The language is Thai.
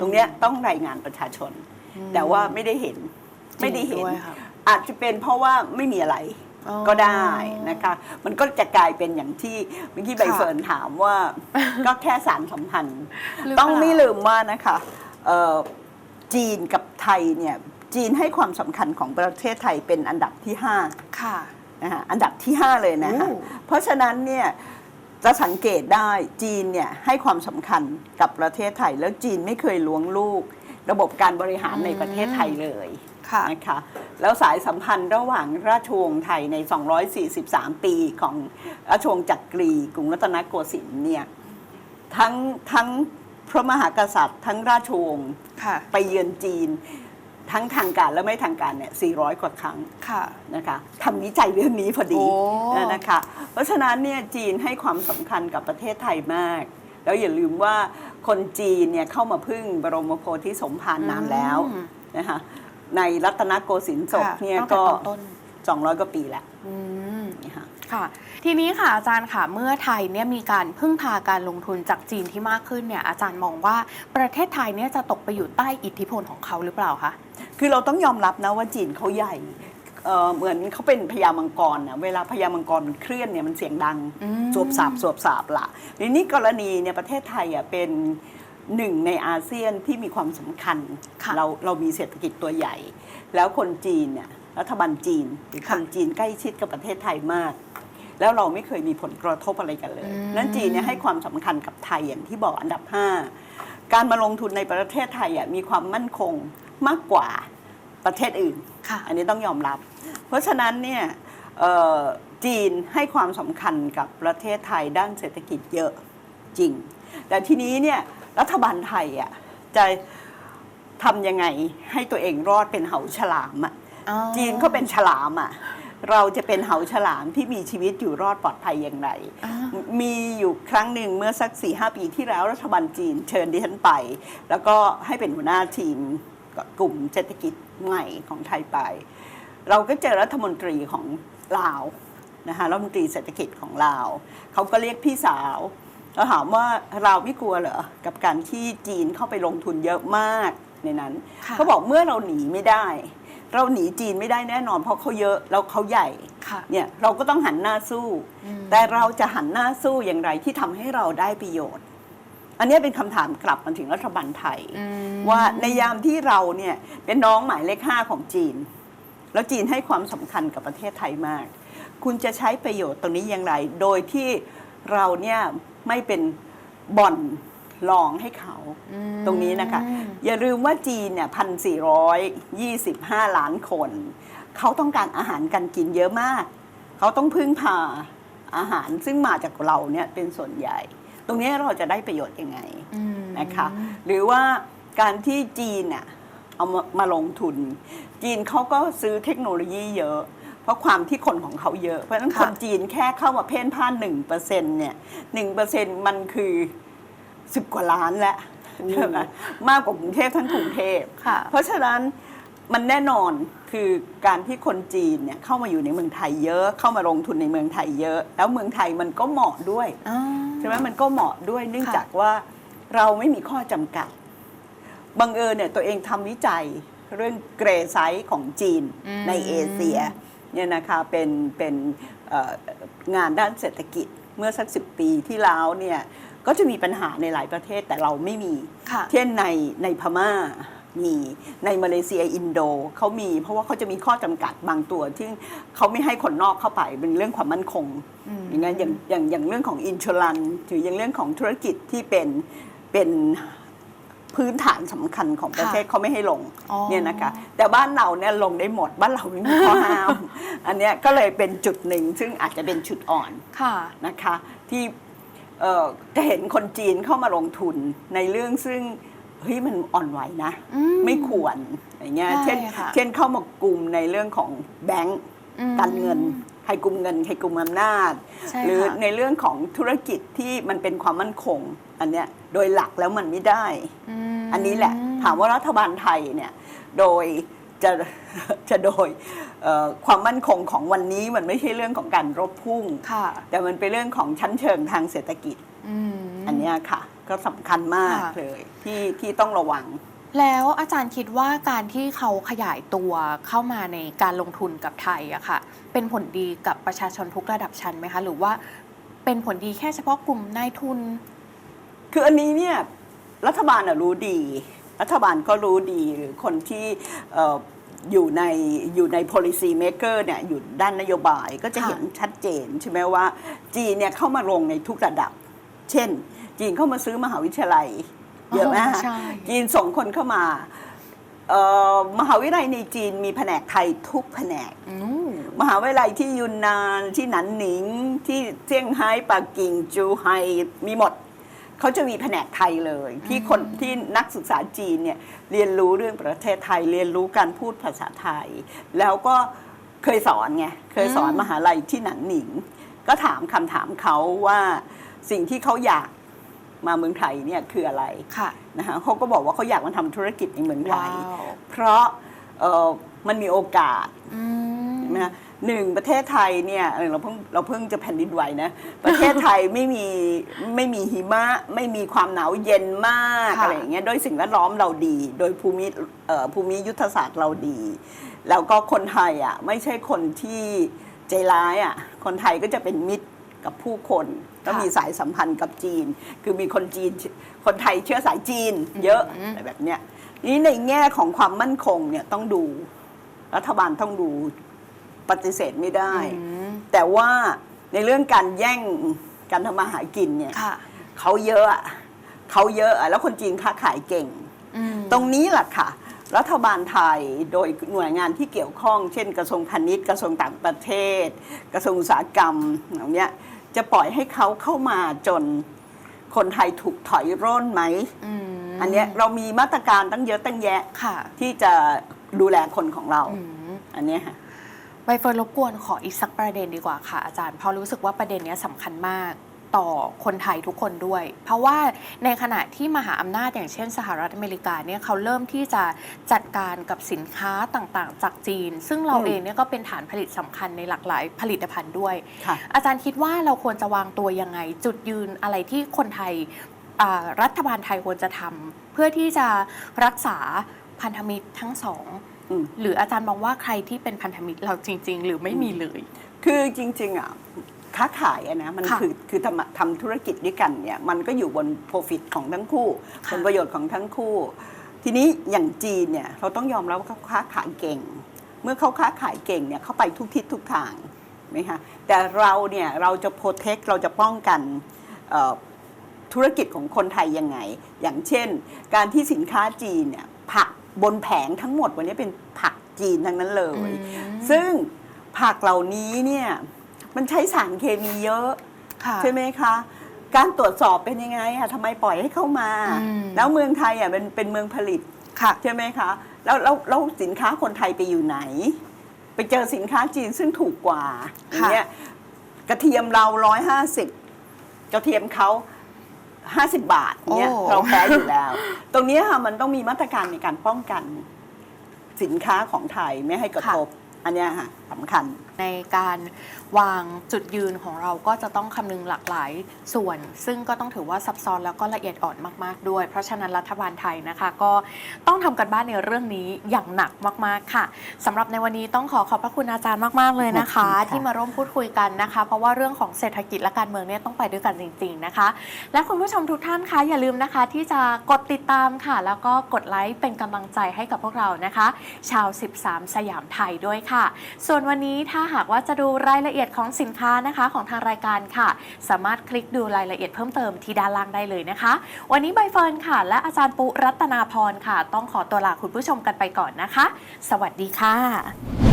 ตรงเนี้ยต้องรายงานประชาชน แต่ว่าไม่ได้เห็นจริงไม่ได้เห็นด้วยค่ะอาจจะเป็นเพราะว่าไม่มีอะไรอ๋อก็ได้นะคะ มันก็จะกลายเป็นอย่างที่เมื่อกี้ใบค่ะเฟิร์นถามว่า ก็แค่สารสัมพันธ์หรือต้องเปล่าไม่ลืมว่านะคะเอ่อจีนกับไทยเนี่ยจีนให้ความสำคัญของประเทศไทยเป็นอันดับที่ 5 ค่ะนะคะอันดับที่ 5 เลยนะคะโอ้เพราะฉะนั้นเนี่ย จะสังเกตได้จีนเนี่ยให้ความสำคัญกับประเทศไทย แล้วจีนไม่เคยล้วงลูก ระบบการบริหารในประเทศไทยเลยค่ะนะคะแล้วสายสัมพันธ์ระหว่างราชวงศ์ไทยใน 243 ปีของราชวงศ์จักรีกรุงรัตนโกสินทร์เนี่ยทั้งทั้งพระมหากษัตริย์ ทั้งราชวงศ์ค่ะไปเยือนจีน ทั้งทางการและไม่ทางการเนี่ย 400 กว่าครั้งค่ะนะคะทำวิจัยเรื่องนี้พอดีโอ้นะคะ เพราะฉะนั้นเนี่ยจีนให้ความสำคัญกับประเทศไทยมาก แล้วอย่าลืมว่าคนจีนเนี่ยเข้ามาพึ่งบรมโพธิสมภารนานแล้วอืมนะคะในรัตนโกสินทร์ศพค่ะเนี่ยตั้งแต่ก็ตอนต้น200 กว่าปีแล้วอืมนะ คะค่ะ ทีนี้ค่ะอาจารย์ค่ะเมื่อไทยเนี่ยมีการพึ่งพาการลงทุนจากจีนที่มากขึ้นเนี่ยอาจารย์มองว่าประเทศไทยเนี่ยจะตกไปอยู่ใต้อิทธิพลของเขาหรือเปล่าคะคือเราต้องยอมรับนะว่าจีนเขาใหญ่เอ่อเหมือนเขาเป็นพญามังกรนะเวลาพญามังกรมันเคลื่อนเนี่ยมันเสียงดังอืมสวบสาบสวบสาบละในนี้กรณีเนี่ยประเทศไทยอะเป็นหนึ่งในอาเซียนที่มีความสำคัญค่ะเราเรามีเศรษฐกิจตัวใหญ่ แล้วคนจีนเนี่ยรัฐบาลจีนหรือค่ะคนจีนใกล้ชิดกับประเทศไทยมาก แล้วเราไม่เคยมีผลกระทบอะไรกันเลยอืมนั้นจีนเนี่ยให้ความสำคัญกับไทยอย่างที่บอกอันดับ 5 การมาลงทุนในประเทศไทยอะมีความมั่นคงมากกว่าประเทศอื่นค่ะอันนี้ต้องยอมรับ เพราะฉะนั้นเนี่ยเอ่อจีนให้ความสำคัญกับประเทศไทยด้านเศรษฐกิจเยอะจริง แต่ทีนี้เนี่ยรัฐบาลไทยอะจะทำยังไงให้ตัวเองรอดเป็นเหาฉลามอะอ๋อจีนเขาเป็นฉลามอะ เราจะเป็นเหาฉลามที่มีชีวิตอยู่รอดปลอดภัยอย่างไรอ่ามีอยู่ครั้งหนึ่งเมื่อสัก4ีหปีที่แล้วรัฐบาลจีนเชิญดิฉันไป แล้วก็ให้เป็นหัวหน้าทีมกลุ่มเศรษฐกิจใหม่ของไทยไป เราก็เจอรัฐมนตรีของลาวนะคะรัฐมนตรีเศรษฐกิจของลาวเขาก็เรียกพี่สาวแล้วถามว่าเราไม่กลัวเหรอกับการที่จีนเข้าไปลงทุนเยอะมากในนั้นค่ะเขาบอกเมื่อเราหนีไม่ได้ เราหนีจีนไม่ได้แน่นอนเพราะเขาเยอะแล้วเขาใหญ่ค่ะเนี่ยเราก็ต้องหันหน้าสู้อืมแต่เราจะหันหน้าสู้อย่างไรที่ทำให้เราได้ประโยชน์ อันนี้เป็นคำถามกลับมาถึงรัฐบาลไทยอืมว่าในยามที่เราเนี่ยเป็นน้องหมายเลขห้าของจีน แล้วจีนให้ความสำคัญกับประเทศไทยมาก คุณจะใช้ประโยชน์ตรงนี้อย่างไร โดยที่เราเนี่ยไม่เป็นบ่อน ลองให้เขาอืมตรงนี้นะคะ อย่าลืมว่าจีนเนี่ยพันสี่ร้อยยี่สิบห้าล้านคน เขาต้องการอาหารการกินเยอะมาก เขาต้องพึ่งพาอาหารซึ่งมาจากเราเนี่ยเป็นส่วนใหญ่ ตรงนี้เราจะได้ประโยชน์ยังไงอืมนะคะ หรือว่าการที่จีนเนี่ยเอามามาลงทุน จีนเขาก็ซื้อเทคโนโลยีเยอะ เพราะความที่คนของเขาเยอะ เพราะฉะนั้นค่ะคนจีนแค่เข้ามาเพ่นพ่านหนึ่งเปอร์เซ็นเนี่ยหนึ่งเปอร์เซ็นมันคือ สิบกว่าล้านแล้วใช่ไหมมากกว่ากรุงเทพทั้งกรุงเทพค่ะเพราะฉะนั้นมันแน่นอนคือการที่คนจีนเนี่ยเข้ามาอยู่ในเมืองไทยเยอะ เข้ามาลงทุนในเมืองไทยเยอะ แล้วเมืองไทยมันก็เหมาะด้วยอ่าใช่ไหมมันก็เหมาะด้วยเนื่องค่ะจากว่าเราไม่มีข้อจำกัดบังเอิญเนี่ยตัวเองทำวิจัยเรื่องเกรไซส์ของจีนอืมในเอเชียเนี่ยนะคะเป็นเป็นเอ่องานด้านเศรษฐกิจ เมื่อสักสิปีที่แล้วเนี่ยก็จะมีปัญหาในหลายประเทศแต่เราไม่มีค่ะเช่นในในพม่ามีในมาเลเซียอินโดเขามี เพราะว่าเขาจะมีข้อจำกัดบางตัวที่เขาไม่ให้คนนอกเข้าไปเป็นเรื่องความมั่นคงอืมอย่างนั้นอย่างอย่างอย่างเรื่องของอินช r รันหรืออย่างเรื่องของธุรกิจที่เป็นเป็น พื้นฐานสำคัญของประเทศเขาไม่ให้ลงอ๋อเนี่ยนะคะแต่บ้านเราเนี่ยลงได้หมดบ้านเราไม่มีข้อห้ามอันเนี้ยก็เลยเป็นจุดหนึ่งซึ่งอาจจะเป็นจุดอ่อนค่ะนะคะที่เอ่อจะเห็นคนจีนเข้ามาลงทุนในเรื่องซึ่งเฮ้ยมันอ่อนไหวนะอืมไม่ควรอย่างเงี้ยใช่เช่นค่ะเช่นเข้ามากลุ่มในเรื่องของแบงก์อืม การเงินใครกลุ่มเงินใครกลุ่มอำนาจใช่หรือค่ะในเรื่องของธุรกิจที่มันเป็นความมั่นคง อันเนี้ยโดยหลักแล้วมันไม่ได้มอันนี้แหละ ถามว่ารัฐบาลไทยเนี่ยโดยจะจะโดยเอ่อความมั่นคงของวันนี้มันไม่ใช่เรื่องของการรบพุ่งค่ะแต่มันเป็นเรื่องของชั้นเชิงทางเศรษฐกิจอืมอันเนี้ยค่ะ ก็สำคัญมากค่ะเลยที่ที่ต้องระวัง แล้วอาจารย์คิดว่าการที่เขาขยายตัวเข้ามาในการลงทุนกับไทยอะค่ะ เป็นผลดีกับประชาชนทุกระดับชั้นไหมคะ หรือว่าเป็นผลดีแค่เฉพาะกลุ่มนายทุน คืออันนี้เนี่ยรัฐบาลรู้ดี รัฐบาลก็รู้ดีหรือคนที่อ่อยู่ในอยู่ใน policy maker เนี่ยอยู่ด้านนโยบายก็จะค่ะเห็นชัดเจนใช่ไหมว่า จีนเนี่ยเข้ามาลงในทุกระดับ เช่น จีนเข้ามาซื้อมหาวิทยาลัย เยอะไหมฮะใช่ จีนส่งคนเข้ามาเอ่อมหาวิทยาลัยในจีนมีแผนกไทยทุกแผนก อืม มหาวิทยาลัยที่ยุนนานที่หนันหนิง ที่เซี่ยงไฮ้ปักกิ่งจูไฮมีหมด เขาจะมีแผนกไทยเลย ที่คนที่นักศึกษาจีนเนี่ยเรียนรู้เรื่องประเทศไทย เรียนรู้การพูดภาษาไทย แล้วก็เคยสอนไงเคยสอนอืม มหาลัยที่หนันหนิง ก็ถามคำถามเขาว่าสิ่งที่เขาอยาก มาเมืองไทยเนี่ยคืออะไรค่ะนะคะเขาก็บอกว่าเขาอยากมาทำธุรกิจในเมืองไทว้ายวเพราะเอ่อมันมีโอกาสอืมนะหนึ่งประเทศไทยเนี่ยเออเราเพิ่งเราเพิ่งจะแผ่นดินไหวนะประเทศไทยไม่มีไม่มีหิมะ ไม่มีความหนาวเย็นมากค่ะอะไรอย่างเงี้ยโดยสิ่งแวดล้อมเราดี โดยภูมิเอ่อภูมิยุทธศาสตร์เราดี แล้วก็คนไทยอะไม่ใช่คนที่ใจร้ายอะคนไทยก็จะเป็นมิตร กับผู้คนก็มีสายสัมพันธ์กับจีน คือมีคนจีนคนไทยเชื้อสายจีน เยอะอืมอะไรแบบเนี้ยนี่ในแง่ของความมั่นคงเนี่ยต้องดู รัฐบาลต้องดูปฏิเสธไม่ได้อืมแต่ว่าในเรื่องการแย่งการทำมาหากินเนี่ยค่ะเขาเยอะอะเขาเยอะอะแล้วคนจีนค้าขายเก่งอืมตรงนี้แหละค่ะ รัฐบาลไทยโดยหน่วยงานที่เกี่ยวข้อง เช่น กระทรวงพาณิชย์กระทรวงต่างประเทศ กระทรวงอุตสาหกรรมเหล่าเนี้ย จะปล่อยให้เขาเข้ามาจนคนไทยถูกถอยร่นไหมอืมอันเนี้ยเรามีมาตรการตั้งเยอะตั้งแยะค่ะที่จะดูแลคนของเราอืมอันเนี้ยค่ะใบเฟิร์นรบกวนขออีกสักประเด็นดีกว่าค่ะอาจารย์เพราะรู้สึกว่าประเด็นเนี้ยสำคัญมาก ต่อคนไทยทุกคนด้วย เพราะว่าในขณะที่มหาอำนาจอย่างเช่นสหรัฐอเมริกาเนี่ยเขาเริ่มที่จะจัดการกับสินค้าต่างๆ จากจีน ซึ่งเราอืมเองเนี่ยก็เป็นฐานผลิตสำคัญในหลากหลายผลิตภัณฑ์ด้วยค่ะอาจารย์คิดว่าเราควรจะวางตัวยังไง จุดยืนอะไรที่คนไทยอ่ารัฐบาลไทยควรจะทำเพื่อที่จะรักษาพันธมิตรทั้งสองอืมหรืออาจารย์มองว่าใครที่เป็นพันธมิตรเราจริง ๆ หรือไม่มีเลย คือจริงๆอะ ค้าขายอะนะมันค่ะคือคือทำทำธุรกิจด้วยกันเนี่ยมันก็อยู่บน profit ของทั้งคู่ค่ะ ผลประโยชน์ของทั้งคู่ ทีนี้อย่างจีนเนี่ยเราต้องยอมรับว่าเขาค้าขายเก่ง เมื่อเขาค้าขายเก่งเนี่ยเขาไปทุกทิศทุกทางไหมคะแต่เราเนี่ยเราจะ protect เราจะป้องกันเอ่อธุรกิจของคนไทยยังไง อย่างเช่น การที่สินค้าจีนเนี่ยผักบนแผงทั้งหมดวันนี้เป็นผักจีนทั้งนั้นเลย อืม ซึ่งผักเหล่านี้เนี่ย มันใช้สารเคมีเยอะ ค่ะ ใช่ไหมคะ การตรวจสอบเป็นยังไงอะทำไมปล่อยให้เข้ามา อืม แล้วเมืองไทยอะเป็นเป็นเมืองผลิต ค่ะ ใช่ไหมคะ แล้วแล้วแล้วสินค้าคนไทยไปอยู่ไหน ไปเจอสินค้าจีนซึ่งถูกกว่าอย่างเงี้ยกระเทียมเราร้อยห้าสิบกระเทียมเขาห้าสิบบาทเนี่ยโอ้ เราแพ้อยู่แล้ว ตรงเนี้ยค่ะมันต้องมีมาตรการในการป้องกัน สินค้าของไทยไม่ให้กระทบ อันเนี้ยค่ะสำคัญ ในการวางจุดยืนของเราก็จะต้องคำนึงหลากหลายส่วน ซึ่งก็ต้องถือว่าซับซ้อนแล้วก็ละเอียดอ่อนมากๆด้วย เพราะฉะนั้นรัฐบาลไทยนะคะ ก็ต้องทำกันบ้านในเรื่องนี้อย่างหนักมากๆค่ะสำหรับในวันนี้ต้องขอขอบพระคุณอาจารย์มากๆเลยนะคะขอบคุณค่ะที่มาร่วมพูดคุยกันนะคะ เพราะว่าเรื่องของเศรษฐกิจและการเมืองเนี่ยต้องไปด้วยกันจริง ๆนะคะ และคุณผู้ชมทุกท่านคะอย่าลืมนะคะ ที่จะกดติดตามค่ะ แล้วก็กดไลค์เป็นกำลังใจให้กับพวกเรานะคะ ชาว 13 สยามไทยด้วยค่ะ ส่วนวันนี้ถ้าหากว่าจะดูรายละเอียดของสินค้านะคะของทางรายการค่ะ สามารถคลิกดูรายละเอียดเพิ่มเติมที่ด้านล่างได้เลยนะคะ วันนี้ใบเฟิร์นค่ะ และอาจารย์ปุรัตนาพรค่ะ ต้องขอตัวลาคุณผู้ชมกันไปก่อนนะคะ สวัสดีค่ะ